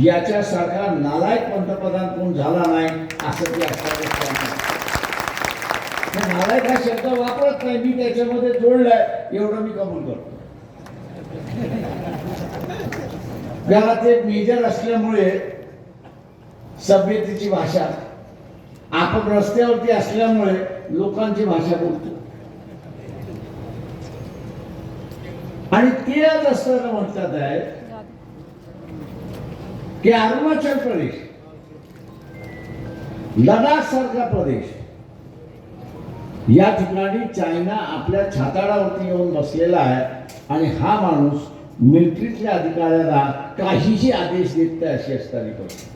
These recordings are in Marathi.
याच्यासारखा नालायक पंतप्रधान कोण झाला नाही असं ते असताना नालायक हा शब्द वापरत नाही मी त्याच्यामध्ये जोडलाय एवढं मी कबूल करतो. त्याला ते मेजर असल्यामुळे सभ्यतेची भाषा आपण रस्त्यावरती असल्यामुळे लोकांची भाषा बोलतो. आणि ते आज असताना म्हणतात आहे की अरुणाचल प्रदेश लडाख सारखा प्रदेश. या ठिकाणी चायना आपल्या छाताडावरती येऊन बसलेला आहे आणि हा माणूस मिलिटरीतल्या अधिकाऱ्याला काहीही आदेश देत नाही अशी असताना परिस्थिती.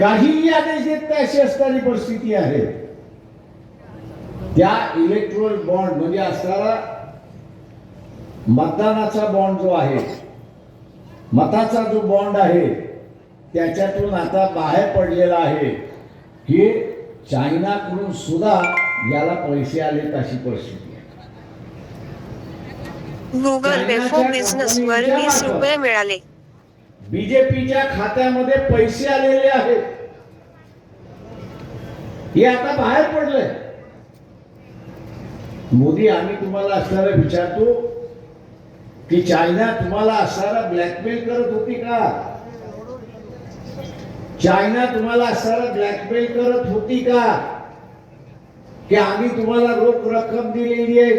काहीही आदेश देत नाही अशी असणारी परिस्थिती आहे. त्या इलेक्ट्रोल बॉन्ड म्हणजे असणारा मतदानाचा बॉन्ड जो आहे मताचा जो बॉन्ड आहे त्याच्यातून आता बाहेर पडलेला आहे. की चायनाकडून सुद्धा याला पैसे आलेत अशी परिस्थिती आहे. गुगल पे फॉर बिझनेस वर वीस रुपये मिळाले. बीजेपीच्या खात्यामध्ये पैसे आलेले आहेत. हे आता बाहेर पडलंय. मोदी आम्ही तुम्हाला असणारा विचारतो की चायना तुम्हाला असणारा ब्लॅकमेल करत होती का? चायना तुम्हाला असणारा ब्लॅकमेल करत होती का? की आम्ही तुम्हाला रोख रक्कम दिलेली आहे.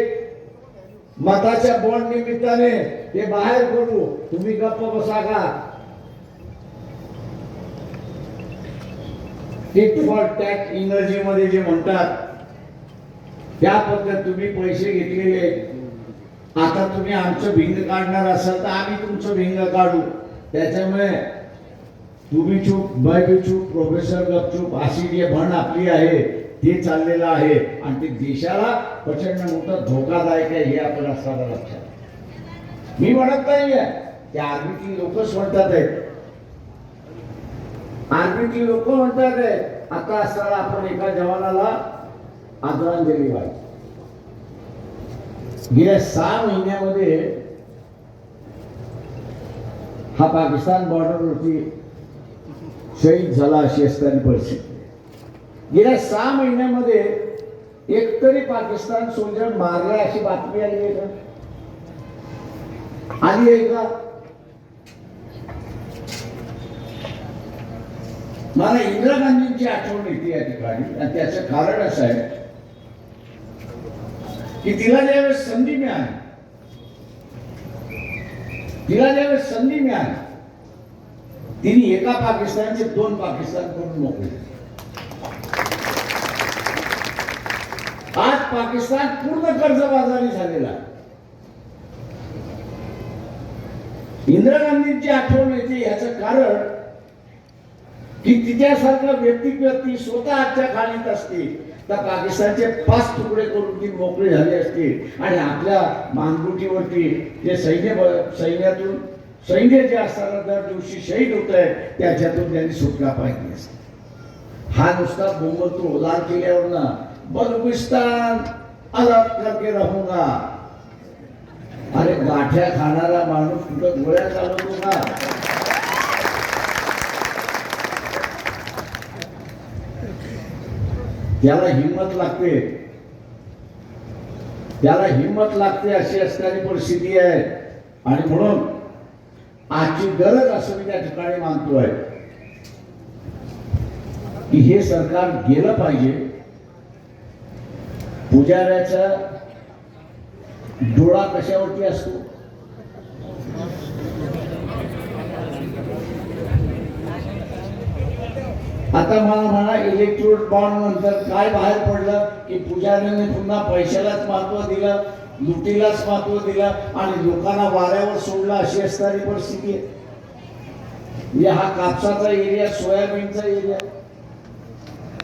मताच्या बॉन्ड निमित्ताने ते बाहेर करू तुम्ही गप्प बसा का? टिट फॉर टॅक इंग्रजीमध्ये मध्ये जे म्हणतात त्या पद्धत तुम्ही पैसे घेतलेले आता तुम्ही आमचं भिंग काढणार असाल तर आम्ही तुमचं भिंग काढू. त्याच्यामुळे तुम्ही चूप मै बी चूप प्रोफेसर गपचूप अशी जी म्हण आपली आहे ते चाललेलं आहे. आणि ते देशाला प्रचंड मोठा धोकादायक आहे हे आपण असताना लक्षात मी म्हणत नाहीये ते आर्मीची लोकच म्हणतात आहेत. आर्मीची लोक म्हणतात आहेत. आता असताना आपण एका जवानाला आदरांजली वाहिली. गेल्या सहा महिन्यामध्ये हा पाकिस्तान बॉर्डरवरती शहीद झाला अशी असताना परिस्थिती. गेल्या सहा महिन्यामध्ये एकतरी पाकिस्तान सोल्जर मारला अशी बातमी आली आहे का? आली आहे का? मला इंदिरा गांधींची आठवण येते या ठिकाणी. आणि त्याचं कारण असं आहे की तिला ज्यावेळेस संधी मिळाली तिला ज्यावेळेस संधी मिळाली तिने एका पाकिस्तानचे दोन पाकिस्तान करून मोकळे आज पाकिस्तान पूर्ण कर्जबाजारी झालेला इंदिरा गांधींची आठवण येते याचं कारण की तिच्यासारखं व्यक्ती व्यक्ती स्वतः आजच्या खाणीत असते तर पाकिस्तानचे पाच तुकडे करून ती मोकळी झाली असते आणि आपल्या मानगुटीवरती जे सैन्य सैन्यातून सैन्य जे असताना दर दिवशी शहीद होत आहे त्याच्यातून त्यांनी सुटका पाहिली असते. हा नुसता बोंबलतो लाल केल्यावर ना बलुचिस्तान अलग करके राहूंगा अरे गाठ्या खाणारा माणूस कुठं गोळ्या चालवतो का त्याला हिंमत लागते त्याला हिंमत लागते अशी असणारी परिस्थिती आहे. आणि म्हणून आजची गरज असं मी त्या ठिकाणी मानतोय. की हे सरकार गेलं पाहिजे. पुजाऱ्याचा डोळा कशावरती असतो? आता मला म्हणा इलेक्ट्रोड बॉन्ड नंतर काय बाहेर पडलं की पुजाऱ्याने पुन्हा पैशालाच महत्त्व दिलं लुटीलाच महत्त्व दिलं आणि लोकांना वाऱ्यावर सोडलं अशी असणारी परिस्थिती आहे. म्हणजे हा कापसाचा एरिया सोयाबीनचा एरिया